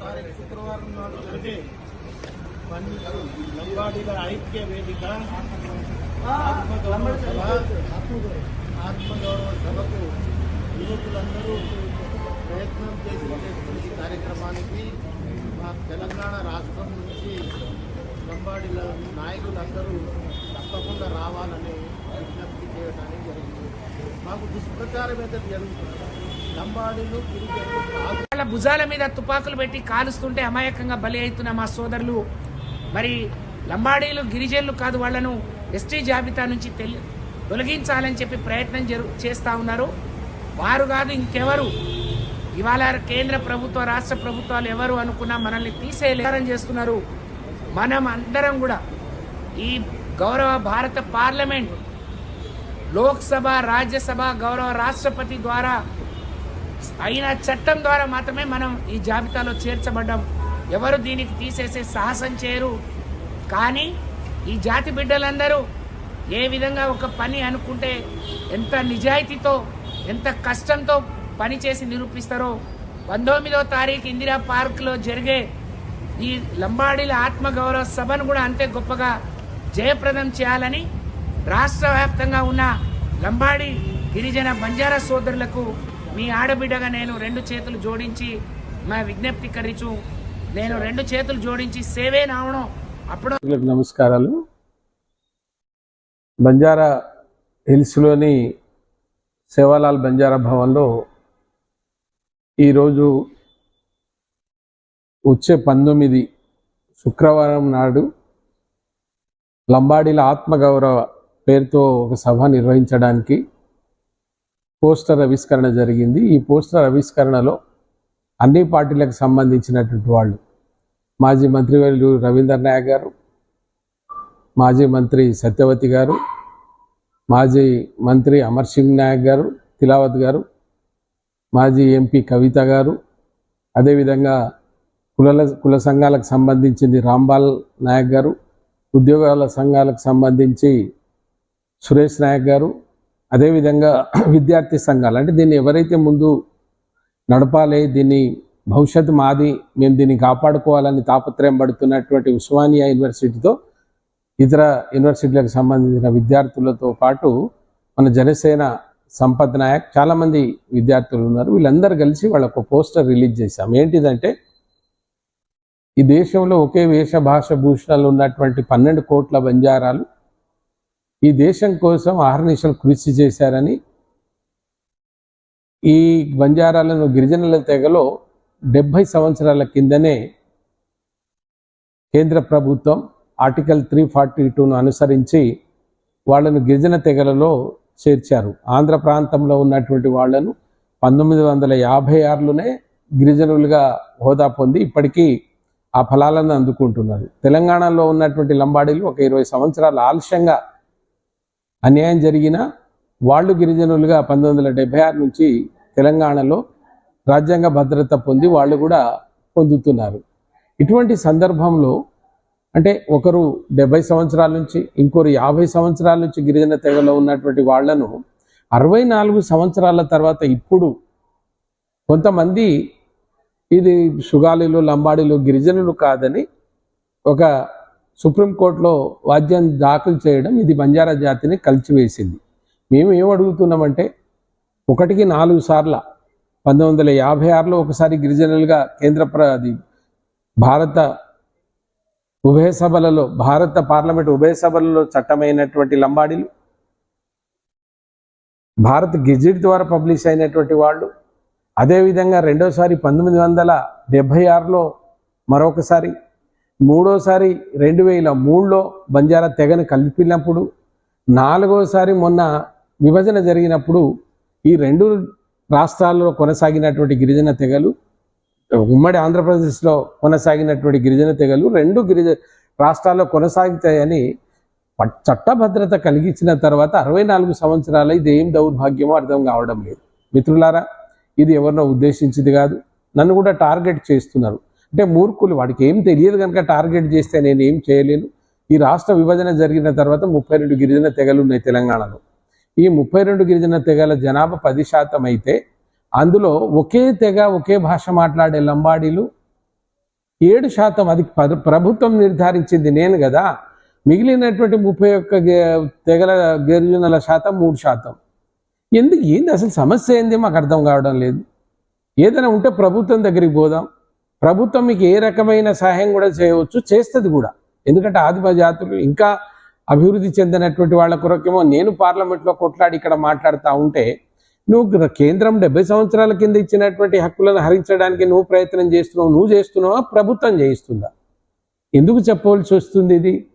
తారీఖు శుక్రవారం నాడు జరిగే పం- లంబాడీల ఐక్య వేదిక ఆత్మగౌరవ సభ ఆత్మగౌరవ సభకు యువకులందరూ ప్రయత్నం చేసి ఈ కార్యక్రమానికి మా తెలంగాణ రాష్ట్రం నుంచి లంబాడీల నాయకులందరూ తప్పకుండా రావాలని విజ్ఞప్తి చేయడానికి జరిగింది. మాకు దుష్ప్రచారం అయితే జరుగుతుంది. లంబాడీలు వాళ్ళ భుజాల మీద తుపాకులు పెట్టి కాలుస్తుంటే అమాయకంగా బలి అవుతున్న మా సోదరులు. మరి లంబాడీలు గిరిజనులు కాదు వాళ్ళను ఎస్టీ జాబితా నుంచి తెలి తొలగించాలని చెప్పి ప్రయత్నం జరు చేస్తూ ఉన్నారు. వారు కాదు ఇంకెవరు? ఇవాళ కేంద్ర ప్రభుత్వ రాష్ట్ర ప్రభుత్వాలు ఎవరు అనుకున్నా మనల్ని తీసేయాలని చేస్తున్నారు. మనం అందరం కూడా ఈ గౌరవ భారత పార్లమెంట్ లోక్సభ రాజ్యసభ గౌరవ రాష్ట్రపతి ద్వారా అయిన చట్టం ద్వారా మాత్రమే మనం ఈ జాబితాలో చేర్చబడ్డాం. ఎవరు దీనికి తీసేసే సాహసం చేయరు. కానీ ఈ జాతి బిడ్డలందరూ ఏ విధంగా ఒక పని అనుకుంటే ఎంత నిజాయితీతో ఎంత కష్టంతో పని చేసి నిరూపిస్తారో పంతొమ్మిదో తారీఖు ఇందిరా పార్క్లో జరిగే ఈ లంబాడీల ఆత్మగౌరవ సభను కూడా అంతే గొప్పగా జయప్రదం చేయాలని రాష్ట్ర వ్యాప్తంగా ఉన్న లంబాడి గిరిజన బంజారా సోదరులకు మీ ఆడబిడ్డగా నేను రెండు చేతులు జోడించి మా విజ్ఞప్తి కరిచు నేను రెండు చేతులు జోడించి సేవే నావడం అప్పుడు నమస్కారాలు. బంజారా హిల్స్లోని సేవాలాల్ బంజారా భవన్లో ఈరోజు వచ్చే పంతొమ్మిది శుక్రవారం నాడు లంబాడీల ఆత్మగౌరవ పేరుతో ఒక సభ నిర్వహించడానికి పోస్టర్ ఆవిష్కరణ జరిగింది. ఈ పోస్టర్ ఆవిష్కరణలో అన్ని పార్టీలకు సంబంధించినటువంటి వాళ్ళు మాజీ మంత్రివర్యులు రవీందర్ నాయక్ గారు మాజీ మంత్రి సత్యవతి గారు మాజీ మంత్రి అమర్ సింగ్ నాయక్ గారు తిలావత్ గారు మాజీ ఎంపీ కవిత గారు అదేవిధంగా కుల కుల సంఘాలకు సంబంధించింది రాంబాల్ నాయక్ గారు ఉద్యోగాల సంఘాలకు సంబంధించి సురేష్ నాయక్ గారు అదేవిధంగా విద్యార్థి సంఘాలు. అంటే దీన్ని ఎవరైతే ముందు నడపాలి దీన్ని భవిష్యత్తు మాది మేము దీన్ని కాపాడుకోవాలని తాపత్రయం పడుతున్నటువంటి ఉస్మానియా యూనివర్సిటీతో ఇతర యూనివర్సిటీలకు సంబంధించిన విద్యార్థులతో పాటు మన జనసేన సంపత్ నాయక్ చాలామంది విద్యార్థులు ఉన్నారు. వీళ్ళందరూ కలిసి వాళ్ళ ఒక పోస్టర్ రిలీజ్ చేశాం. ఏంటిదంటే ఈ దేశంలో ఒకే వేష భాష భూషణాలు ఉన్నటువంటి పన్నెండు కోట్ల బంజారాలు ఈ దేశం కోసం ఆహర్నిశలు కృషి చేశారని ఈ బంజారాలను గిరిజనుల తెగలో డెబ్భై సంవత్సరాల కిందనే కేంద్ర ప్రభుత్వం ఆర్టికల్ త్రీ ఫార్టీ టూను అనుసరించి వాళ్ళను గిరిజన తెగలలో చేర్చారు. ఆంధ్ర ప్రాంతంలో ఉన్నటువంటి వాళ్ళను పంతొమ్మిది వందల యాభై ఆరులోనే గిరిజనులుగా హోదా పొంది ఇప్పటికీ ఆ ఫలాలను అందుకుంటున్నారు. తెలంగాణలో ఉన్నటువంటి లంబాడీలు ఒక ఇరవై సంవత్సరాల ఆలస్యంగా అన్యాయం జరిగిన వాళ్ళు గిరిజనులుగా పంతొమ్మిది వందల ఆరు నుంచి తెలంగాణలో రాజ్యాంగ భద్రత పొంది వాళ్ళు కూడా పొందుతున్నారు. ఇటువంటి సందర్భంలో అంటే ఒకరు డెబ్బై సంవత్సరాల నుంచి ఇంకొకరు యాభై సంవత్సరాల నుంచి గిరిజన తెగలో ఉన్నటువంటి వాళ్ళను అరవై నాలుగు సంవత్సరాల తర్వాత ఇప్పుడు కొంతమంది ఇది సుగాలీలు లంబాడీలు గిరిజనులు కాదని ఒక సుప్రీంకోర్టులో వాద్యం దాఖలు చేయడం ఇది బంజారా జాతిని కలిచివేసింది. మేము ఏం అడుగుతున్నామంటే ఒకటికి నాలుగు సార్ల పంతొమ్మిది వందల యాభై ఆరులో ఒకసారి గిరిజనులుగా కేంద్ర ప్ర అది భారత ఉభయ సభలలో భారత పార్లమెంట్ ఉభయ సభలలో చట్టమైనటువంటి లంబాడీలు భారత్ గెజిట్ ద్వారా పబ్లిష్ అయినటువంటి వాళ్ళు అదేవిధంగా రెండోసారి పంతొమ్మిది వందల డెబ్భై ఆరులో మరొకసారి మూడోసారి రెండు వేల మూడులో బంజారా తెగను కలిపినప్పుడు నాలుగోసారి మొన్న విభజన జరిగినప్పుడు ఈ రెండు రాష్ట్రాల్లో కొనసాగినటువంటి గిరిజన తెగలు ఉమ్మడి ఆంధ్రప్రదేశ్లో కొనసాగినటువంటి గిరిజన తెగలు రెండు గిరిజ రాష్ట్రాల్లో కొనసాగుతాయని చట్టభద్రత కలిగించిన తర్వాత అరవై నాలుగు సంవత్సరాలు ఇది ఏం దౌర్భాగ్యమో అర్థం కావడం లేదు. మిత్రులారా ఇది ఎవరినో ఉద్దేశించింది కాదు. నన్ను కూడా టార్గెట్ చేస్తున్నారు. అంటే మూర్ఖులు వాడికి ఏం తెలియదు కనుక టార్గెట్ చేస్తే నేను ఏం చేయలేను. ఈ రాష్ట్ర విభజన జరిగిన తర్వాత ముప్పై రెండు గిరిజన తెగలు ఉన్నాయి తెలంగాణలో. ఈ ముప్పై రెండు గిరిజన తెగల జనాభా పది శాతం అయితే అందులో ఒకే తెగ ఒకే భాష మాట్లాడే లంబాడీలు ఏడు శాతం అది ప్రభుత్వం నిర్ధారించింది నేను కదా. మిగిలినటువంటి ముప్పై ఒక్క తెగల గిరిజనుల శాతం మూడు శాతం. ఎందుకు? ఏంది? అసలు సమస్య ఏంది? మాకు అర్థం కావడం లేదు. ఏదైనా ఉంటే ప్రభుత్వం దగ్గరికి పోదాం. ప్రభుత్వం మీకు ఏ రకమైన సహాయం కూడా చేయవచ్చు చేస్తుంది కూడా. ఎందుకంటే ఆదిమ జాతులు ఇంకా అభివృద్ధి చెందినటువంటి వాళ్ళ కొరకేమో నేను పార్లమెంట్లో కొట్లాడి ఇక్కడ మాట్లాడుతూ ఉంటే నువ్వు గ్ర- కేంద్రం డెబ్బై సంవత్సరాల కింద ఇచ్చినటువంటి హక్కులను హరించడానికి నువ్వు ప్రయత్నం చేస్తున్నావు నువ్వు చేస్తున్నావా ప్రభుత్వం చేయిస్తుందా? ఎందుకు చెప్పవలసి వస్తుంది ఇది?